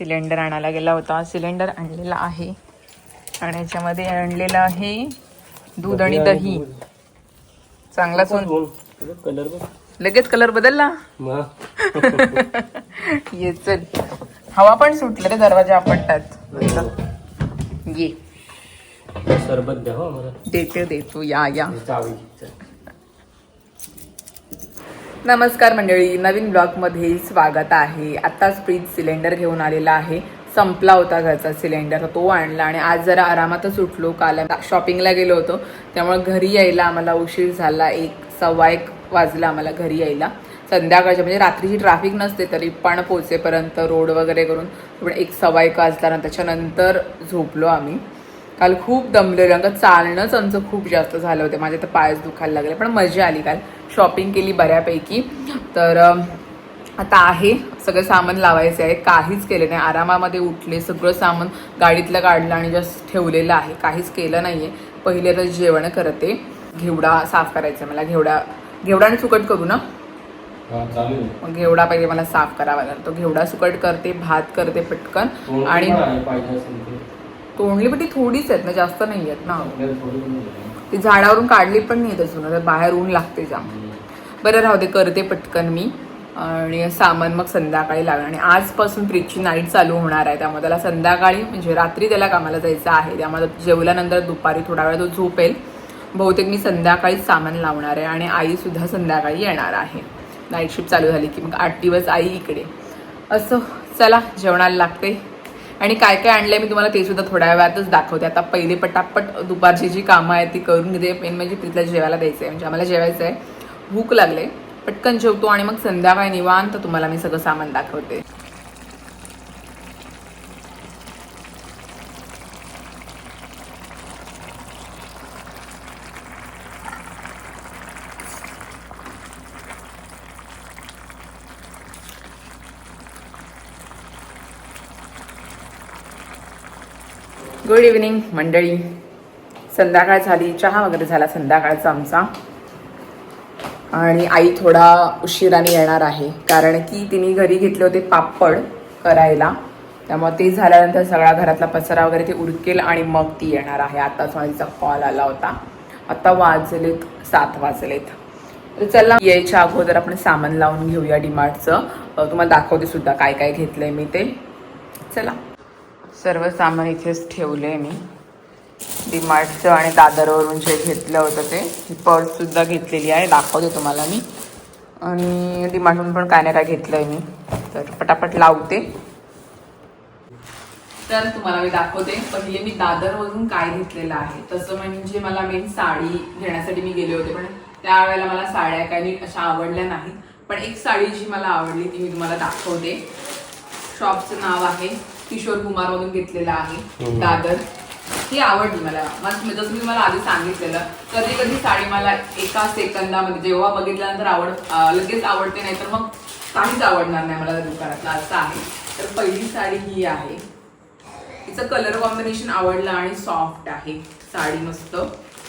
Cylinder आणायला गेला होता. सिलेंडर आणलेला आहे. आणि याच्यामध्ये आणलेलं आहे दूध आणि दही चांगला सोन कलर लगेच कलर बदलला? ये चल. हवा पण सुटले रे दरवाजा आपटतात ये. सरबत द्या हो देते देतो. या या. नमस्कार मंडळी नवीन ब्लॉगमध्ये स्वागत आहे. आत्ताच फ्रीज सिलेंडर घेऊन आलेला आहे. संपला होता घरचा सिलेंडर तो आणला आणि आज जरा आरामातच उठलो. काल शॉपिंगला गेलो होतो. त्यामुळे घरी यायला आम्हाला उशीर झाला. एक सव्वा एक वाजला आम्हाला घरी यायला. संध्याकाळच्या म्हणजे रात्रीची ट्रॅफिक नसते तरी पण पोचेपर्यंत रोड वगैरे करून पण एक सव्वा एक वाजला त्याच्यानंतर झोपलो आम्ही. काल खूप दमलेलो कारण का चालणंच आमचं खूप जास्त झालं होतं. माझे तर पायच दुखायला लागले. पण मजा आली काल. शॉपिंग केली बऱ्यापैकी. तर आता आहे. सगळं सामान लावायचं आहे. काहीच केलं नाही. आरामामध्ये उठले. सगळं सामान गाडीतलं काढलं आणि जस्ट ठेवलेलं आहे. काहीच केलं नाही आहे पहिले तर जेवण करते. घेवडा साफ करायचा आहे मला. घेवडा घेवडा आणि सुकट करू ना. मग घेवडा पहिले मला साफ करावा लागेल. तो घेवडा सुकट करते भात करते पटकन. आणि तोंडली पण ती थोडीच आहेत ना जास्त नाही आहेत ना. ती झाडावरून काढली पण नाही अजून बाहेर ऊन लागते जाम. बरं राहू दे करते पटकन मी. आणि सामान मग संध्याकाळी लागणार. आणि आजपासून फ्रीजची नाईट चालू होणार आहे त्यामुळे त्याला संध्याकाळी म्हणजे रात्री त्याला कामाला जायचं आहे. त्यामुळे जेवल्यानंतर दुपारी थोडा वेळ तो झोपेल. बहुतेक मी संध्याकाळीच सामान लावणार आहे आणि आई सुद्धा संध्याकाळी येणार आहे. नाईट शिफ्ट चालू झाली की मग आठ दिवस आई इकडे. असं चला जेवणाला लागते आणि काय काय आणलंय मी तुम्हाला ते सुद्धा थोड्या वेळातच दाखवते. आता पहिले पटापट दुपारची जी कामं आहेत ती करून घेते. मेन म्हणजे तिथल्या जेवायला द्यायचं आहे म्हणजे आम्हाला जेवायचं आहे भूक लागले. पटकन जेवतो आणि मग संध्याकाळी निवांत तुम्हाला मी सगळं सामान दाखवते. गुड इव्हिनिंग मंडळी. संध्याकाळ झाली चहा वगैरे झाला संध्याकाळचा आमचा. आणि आई थोडा उशिराने येणार आहे कारण की तिने घरी घेतले होते पापड करायला. त्यामुळे ते झाल्यानंतर सगळा घरातला पसारा वगैरे ते उरकेल आणि मग ती येणार आहे. आताच माझा कॉल आला होता. आता वाजलेत सात वाजलेत. तर चला यायच्या अगोदर आपण सामान लावून घेऊया डिमार्टचं तुम्हाला दाखवते सुद्धा काय काय घेतलंय मी ते. चला. सर्व सामान इथेच ठेवलंय मी. डीमार्टचं आणि दादरवरून जे घेतलं होतं ते ही घेतलेली आहे. दाखवते तुम्हाला मी. आणि डीमार्टवरून पण काय ना काय घेतलं आहे मी. तर पटापट लावते. तर तुम्हाला मी दाखवते. पहिले मी दादरवरून काय घेतलेलं आहे. तसं म्हणजे मला मेन साडी घेण्यासाठी मी गेले होते. पण त्यावेळेला मला साड्या काही नीट अशा आवडल्या नाहीत. पण एक साडी जी मला आवडली ती मी तुम्हाला दाखवते. शॉपचं नाव आहे. किशोर कुमार मधून घेतलेलं आहे. दादर. ही आवडली मला. मग जसं मी मला आधी सांगितलेलं कधी कधी साडी मला एका सेकंदामध्ये जेव्हा बघितल्यानंतर आवड लगेच आवडते नाही तर मग काहीच आवडणार नाही मला दुकानातलं. असं आहे. तर पहिली साडी ही आहे. तिचं कलर कॉम्बिनेशन आवडलं आणि सॉफ्ट आहे. साडी मस्त.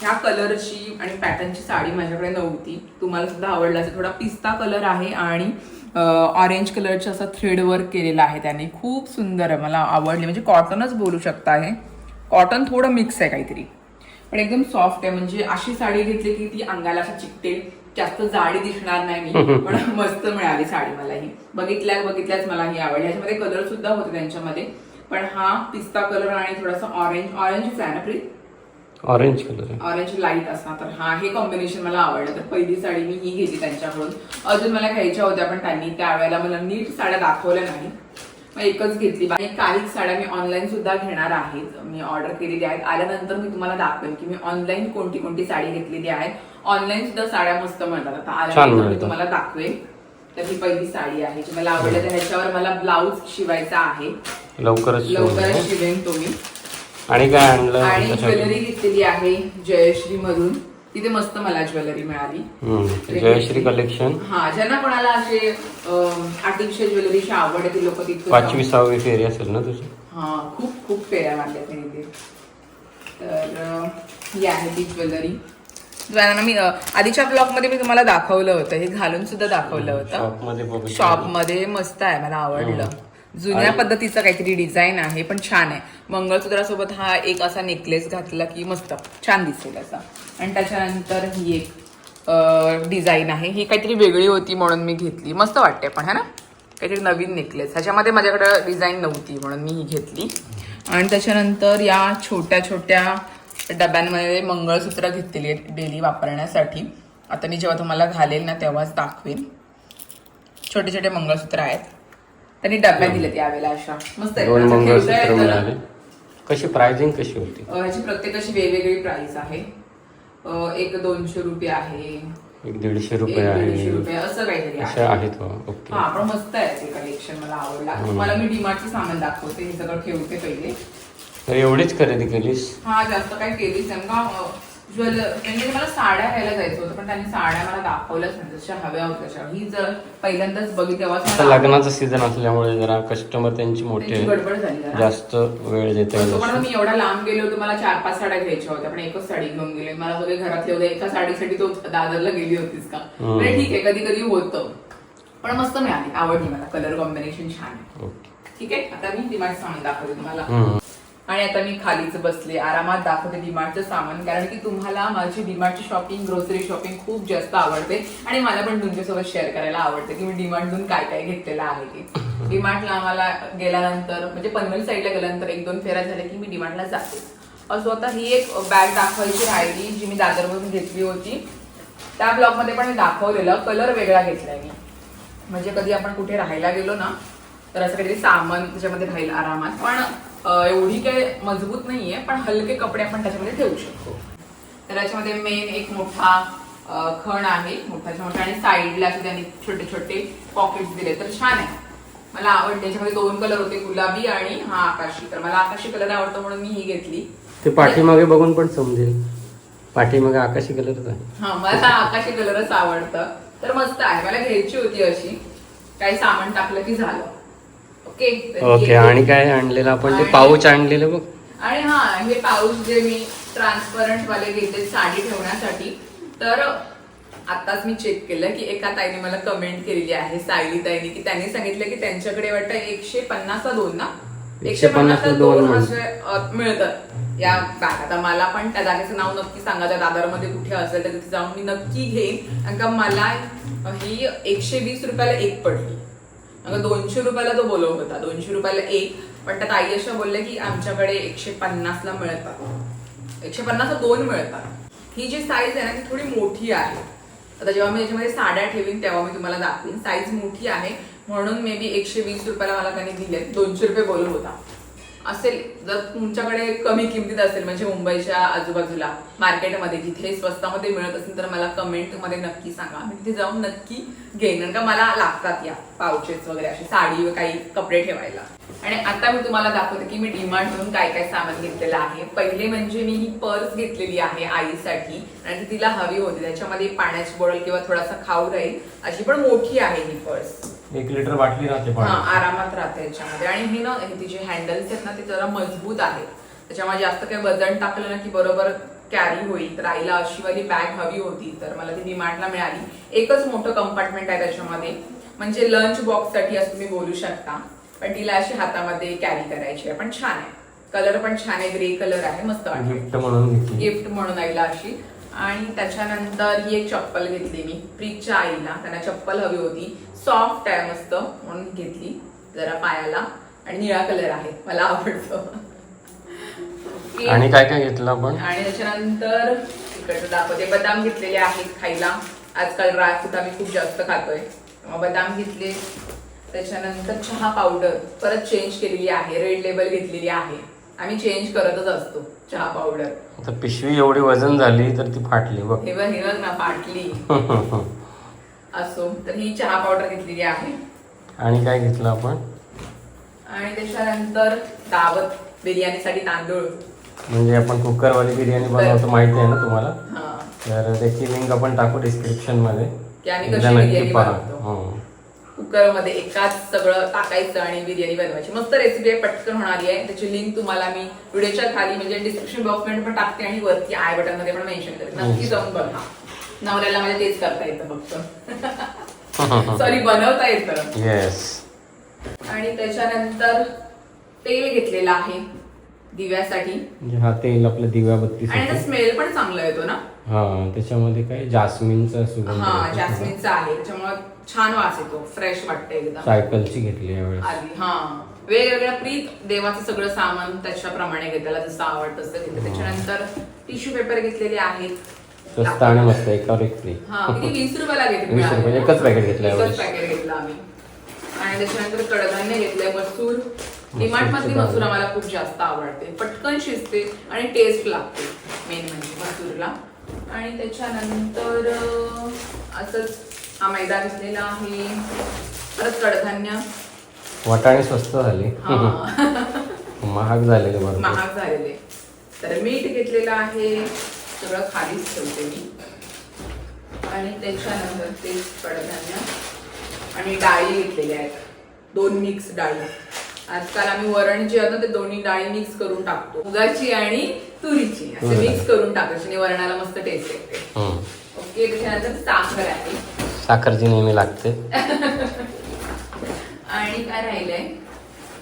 ह्या कलरची आणि पॅटर्नची साडी माझ्याकडे नव्हती. तुम्हाला सुद्धा आवडला असेल. थोडा पिस्ता कलर आहे आणि ऑरेंज कलरचं असं थ्रेड वर्क केलेलं आहे त्याने. खूप सुंदर आहे मला आवडली. म्हणजे कॉटनच बोलू शकता आहे कॉटन थोडं मिक्स आहे काहीतरी. पण एकदम सॉफ्ट आहे. म्हणजे अशी साडी घेतली की ती अंगाला असं चिकटे. जास्त जाडी दिसणार नाही मी पण मस्त मिळाली साडी मला ही. बघितल्या बघितल्याच मला ही आवडली. ह्याच्यामध्ये कलर सुद्धा होते त्यांच्यामध्ये. पण हा पिस्ता कलर आणि थोडासा ऑरेंज ऑरेंजच आहे ना प्रीत ऑरेंज कलर आहे. ऑरेंज लाइट असणार. तर हा हे कॉम्बिनेशन मला आवडलं. तर पहिली साडी मी ही घेतली त्यांच्याकडून. अजून मला घ्यायच्या होत्या पण त्यांनी त्यावेळेला मला नीट साड्या दाखवल्या नाही मग एकच घेतली. आणि काहीच साड्या मी ऑनलाईन सुद्धा घेणार आहेत मी ऑर्डर केलेली आहेत. आल्यानंतर मी तुम्हाला दाखवेन की मी ऑनलाईन कोणती कोणती साडी घेतलेली आहे. ऑनलाईन सुद्धा साड्या मस्त मिळतात. आता आल्यानंतर मी. तुम्हाला दाखवेन. तर ही पहिली साडी आहे जी मला आवडली. तर ह्याच्यावर मला ब्लाऊज शिवायचा आहे. लवकरच शिवून लवकरच. शिवेन तो मी आणि काय आणलं? आणि? ज्वेलरी घेतलेली आहे जयश्री मधून. तिथे मस्त मला ज्वेलरी मिळाली. हम्म. जयश्री कलेक्शन हा ज्यांना कोणाला असे आर्टिफिशियल ज्वेलरीची आवड आहे ती लोक तिथे पाचवी सहावी फेरी असेल ना तुझी? हा खूप खूप फेऱ्या मारल्या त्यांनी ते तर अं, ही आहे ती ज्वेलरी. ज्वेलरी मी अं, आधीच्या ब्लॉगमध्ये मी तुम्हाला दाखवलं होतं. हे घालून सुद्धा दाखवलं होतं. मध्ये शॉपमध्ये मस्त आहे मला आवडलं. जुन्या पद्धतीचा काहीतरी डिझाईन आहे पण छान आहे. मंगळसूत्रासोबत हा एक असा नेकलेस घातला की मस्त छान दिसेल असा. आणि त्याच्यानंतर ही एक डिझाईन आहे. ही काहीतरी वेगळी होती म्हणून मी घेतली. मस्त वाटते पण है ना? काहीतरी नवीन नेकलेस ह्याच्यामध्ये माझ्याकडे डिझाईन नव्हती म्हणून मी ही घेतली. आणि त्याच्यानंतर या छोट्या छोट्या डब्यांमध्ये मंगळसूत्र घेतलेली आहेत डेली वापरण्यासाठी. आता मी जेव्हा तुम्हाला घालेल ना तेव्हाच दाखवेन. छोटे छोटे मंगळसूत्र आहेत. त्यांनी डब्या दिलेत यावेळेला अशा. मस्त आहेत. दोन असं ठेवता मंगळसूत्र येतं ना. मिळाले कशी प्राइसिंग कशी होती? अं, ह्याची प्रत्येकाची वेगवेगळी प्राइस आहे. अं, एक दोनशे रुपये आहे. एक दीडशे एक रुपये दीडशे आहे. रुपये असं काहीतरी अशा आहेत हो ओके. हा पण मस्त आहे ते कलेक्शन मला आवडला. तुम्हाला मी डीमार्टचं सामान दाखवते हे सगळं ठेवते पहिले. तर एवढीच खरेदी केलीस? हा जास्त काही केलीच नाही. का ज्वेल म्हणजे मला साड्या घ्यायला जायचं होतं पण त्यांनी साड्या मला दाखवल्याच नाही जशा हव्या होत्या तशा ही जर पहिल्यांदाच तेव्हाच आता मला लग्नाचं सीझन असल्यामुळे जरा कस्टमर त्यांची मोठे त्यांची गडबड झाली जरा. जास्त वेळ देता पण. मी एवढा लांब गेले होते मला चार पाच साड्या घ्यायच्या होत्या पण एकच साडी घेऊन गेले मला सगळे घरातले होते एका साडीसाठी तो दादरला गेली होतीस का हम्म. म्हणजे ठीक आहे कधी कधी होतं पण मस्त मिळाली आवडली मला कलर कॉम्बिनेशन छान आहे ओके ठीक आहे आता मी डिमार्ट सामान दाखवते तुम्हाला हम्म. आणि आता मी खालीच बसले. आरामात दाखवते डीमार्टचं सामान कारण की तुम्हाला माझी डीमार्टची शॉपिंग ग्रोसरी शॉपिंग खूप जास्त आवडते आणि मला पण तुमच्यासोबत शेअर करायला आवडते की मी डीमार्टून काय काय घेतलेलं आहे ते. डीमार्टला आम्हाला गेल्यानंतर म्हणजे पनवेल साईडला गेल्यानंतर एक दोन फेऱ्या झाल्या की मी डीमार्टला जाते. असो आता ही एक बॅग दाखवायची राहिली जी मी दादरमधून घेतली होती. त्या ब्लॉगमध्ये पण दाखवलेलं कलर वेगळा घेतलाय मी. म्हणजे कधी आपण कुठे राहायला गेलो ना तर असं काहीतरी सामान त्याच्यामध्ये राहील आरामात. पण एवढी काही मजबूत नाहीये पण हलके कपडे आपण त्याच्यामध्ये ठेवू शकतो. तर याच्यामध्ये मेन एक मोठा खण आहे मोठाच्या मोठा आणि साईडला असे त्यांनी छोटे छोटे पॉकेट्स दिले. तर छान आहे. मला आवडते. याच्यामध्ये दोन कलर होते गुलाबी आणि हा आकाशी. तर मला आकाशी कलर आवडतो म्हणून मी ही घेतली. ते पाठीमागे बघून पण समजेल. पाठीमागे आकाशी कलरच आहे. हा मला आकाशी कलरच आवडतं. तर मस्त आहे. मला घ्यायची होती अशी. काही सामान टाकलं की झालं. ओके. आणि काय आणलेलं आपण ते पाऊच आणलेलं बघ. आणि हा हे पाऊस जे मी ट्रान्सपरंट वाले घेतले साडी ठेवण्यासाठी तर आताच मी चेक केलं की एका ताईने मला कमेंट केलेली आहे सायली ताईने की त्यांनी सांगितलं की त्यांच्याकडे वाटतं एकशे पन्नास दोन ना? एकशे पन्नासला दोन. असे मिळतात या बॅग. आता मला पण त्या जागेचं नाव नक्की सांगा त्या दादरमध्ये कुठे असेल तर तिथे जाऊन मी नक्की घेईन. कारण का मला ही एकशे वीस रुपयाला एक पडली. अगं दोनशे रुपयाला तो बोलव होता. दोनशे रुपयाला एक. पण त्या ताई अशा बोलल्या की आमच्याकडे एकशे पन्नासला मिळतात. एकशे पन्नासला दोन मिळतात. ही जी साईज आहे ना ती थोडी मोठी आहे. आता जेव्हा मी याच्यामध्ये साड्या ठेवीन तेव्हा मी तुम्हाला दाखवीन. साईज मोठी आहे. म्हणून मे बी एकशे वीस रुपयाला मला त्यांनी दिले दोनशे रुपये बोलव होता. असेल जर तुमच्याकडे कमी किमतीत असेल म्हणजे मुंबईच्या आजूबाजूला मार्केटमध्ये जिथे स्वस्तामध्ये मिळत असेल तर मला कमेंटमध्ये नक्की सांगा. मी तिथे जाऊन नक्की घेईन. का मला लागतात या पाउचेस वगैरे अशी साडी काही कपडे ठेवायला. आणि आता मी तुम्हाला दाखवते की मी डिमांड म्हणून काय काय सामान घेतलेलं आहे. पहिले म्हणजे मी ही पर्स घेतलेली आहे आईसाठी. आणि तिला हवी होती. त्याच्यामध्ये पाण्याची बॉटल किंवा थोडासा खाऊ राहील. अशी पण मोठी आहे ही पर्स. एक लिटर बाटली राहते हा आरामात राहते याच्यामध्ये. आणि हे ना हे तिचे हँडल्स आहेत ना ते जरा मजबूत आहेत. त्याच्यामुळे जास्त काही वजन टाकलं ना की बरोबर कॅरी होईल. तर आईला अशी वाली बॅग हवी होती तर मला ती डिमांडला मिळाली. एकच मोठं कंपार्टमेंट आहे त्याच्यामध्ये. म्हणजे लंच बॉक्ससाठी असं तुम्ही बोलू शकता. पण तिला अशी हातामध्ये कॅरी करायची आहे. पण छान आहे. कलर पण छान आहे. ग्रे कलर आहे. मस्त वाटतं गिफ्ट म्हणून घेतली. गिफ्ट म्हणून आईला अशी. आणि त्याच्यानंतर ही एक चप्पल घेतली मी प्रीतच्या आईला. त्यांना चप्पल हवी होती. सॉफ्ट आहे मस्त म्हणून घेतली जरा पायाला. आणि निळा कलर आहे मला आवडतो. आणि काय काय घेतलं आपण? आणि त्याच्यानंतर इकडचं दाखवते बदाम घेतलेले आहेत खायला. आजकाल ड्रायफ्रूट आम्ही खूप जास्त खातोय. बदाम घेतले. त्याच्यानंतर चहा पावडर परत चेंज केलेली आहे रेड लेबल घेतलेली आहे. आम्ही चेंज करतच असतो चहा पावडर आता पिशवी एवढी वजन झाली तर ती फाटली बघ. हे बघ हे बघ ना फाटली. असो तर ही चहा पावडर घेतलेली आहे. आणि काय घेतलं आपण? आणि त्याच्यानंतर दावत बिर्याणीसाठी तांदूळ. म्हणजे आपण कुकरवाली बिर्याणी बनवतो माहिती आहे ना तुम्हाला? हा. तर त्याची लिंक आपण टाकू डिस्क्रिप्शनमध्ये. की आम्ही एकदा कशी नक्की बिर्याणी पहा. बनवतो. हं. कुकरमध्ये एकाच सगळं टाकायचं आणि बिर्याणी बनवायची. मस्त रेसिपी आहे पटकन होणारी आहे. त्याची लिंक तुम्हाला मी व्हिडिओच्या खाली म्हणजे डिस्क्रिप्शन बॉक्समध्ये पण टाकते आणि वरती आय बटनमध्ये पण मेन्शन करते नक्की जाऊन बघा. नवऱ्याला म्हणजे तेच करता येतं फक्त. सॉरी बनवता येतं. आणि त्याच्यानंतर तेल घेतलेलं आहे दिव्यासाठी. म्हणजे हा तेल आपल्या आणि दिव्याबत्तीसाठी त्याचा स्मेल पण चांगला येतो ना? हा त्याच्यामध्ये काय जास्मिनचा सुगंध हा येतो. जास्मिनचा आहे त्याच्यामुळे छान वास येतो फ्रेश वाटतं एकदम. सायकलची घेतली यावेळेस आधी हा. वेगवेगळ्या प्रीत देवाचं सगळं सामान त्याच्याप्रमाणे घेतलेला जसं आवडतं तसं घेतलं त्याच्यानंतर टिश्यू पेपर घेतलेले आहेत. स्वस्त आणि मस्त एकावर एक फ्री हा किती? वीस रुपयाला घेतले वीस रुपये, एकच packet घेतलं एकच. पॅकेट घेतलं आम्ही. आणि त्याच्यानंतर कडधान्य घेतलंय मसूर. डिमार्ट मधली डाळ. मसूर आम्हाला खूप जास्त आवडते. पटकन शिजते आणि टेस्ट लागते. मेन म्हणजे मसूरला. आणि त्याच्यानंतर असंच हा मैदा घेतलेला आहे. परत कडधान्य. वाटाणे स्वस्त झाले. महाग झालेले महाग झालेले. तर मीठ घेतलेलं आहे. सगळं खालीच ठेवते मी. आणि त्याच्यानंतर ते कडधान्य. आणि डाळी घेतलेल्या आहेत. दोन मिक्स डाळी. आजकाल आम्ही वरण जे आहे ना ते दोन्ही डाळी मिक्स करून टाकतो. मुगाची आणि तुरीची. असे. मिक्स करून टाकायची आणि वरणाला मस्त टेस्ट येते. ओके त्याच्यानंतर साखर आहे. साखर जी नेहमी लागते. आणि काय राहिलंय?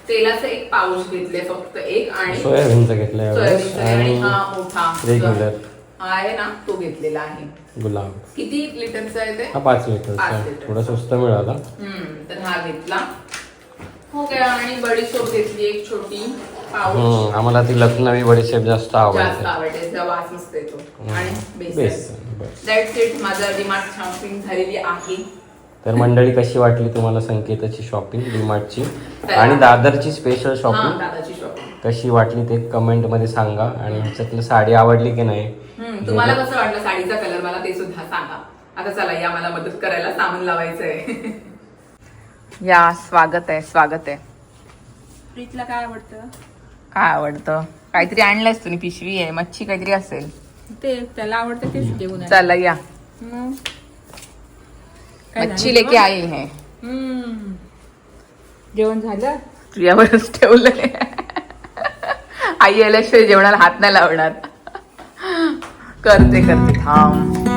तेलाचं एक पाऊच घेतले फक्त एक आणि सोयाबीनचं घेतलं यावेळेस सोयाबीनचा आणि हा मोठा. रेग्युलर हा आहे ना तो घेतलेला आहे. गुलाब. किती लिटरचा आहे ते? हा पाच लिटरचा. पाच आहे. लिटरचा. थोडा स्वस्त मिळाला. तर हा घेतला. आणि बडीशोप घेतली एक छोटी पाऊच हम्म, आम्हाला ती लखनवी बडीशेप जास्त जास्त आवडते. आवडते त्याचा वास मस्त येतो. आणि बेस बेसन बस. दॅट्स इट माझा डिमार्ट शॉपिंग झालेली आहे. तर मंडळी कशी वाटली तुम्हाला संकेताची शॉपिंग डीमार्टची आणि दादरची स्पेशल हा शॉपिंग दादाची शॉपिंग कशी वाटली ते कमेंटमध्ये सांगा. आणि ह्याच्यातलं साडी आवडली की नाही? तुम्हाला कसं वाटलं साडीचा कलर मला ते सुद्धा सांगा. आता चला या मला मदत करायला सामान लावायचंय. या स्वागत आहे स्वागत आहे. प्रीतला काय आवडतं? काय आवडतं? काहीतरी आणलंयस तुम्ही पिशवी आहे मच्छी काहीतरी असेल. ते त्याला आवडतं तेच घेऊन आहे. चला या. मग. काय मच्छी झालं? लेके आई है. हम्म. जेवण झालं? तुझ्यावरच ठेवलंय. आई आल्याशिवाय जेवणाला हात नाही लावणार. करते करते थांब.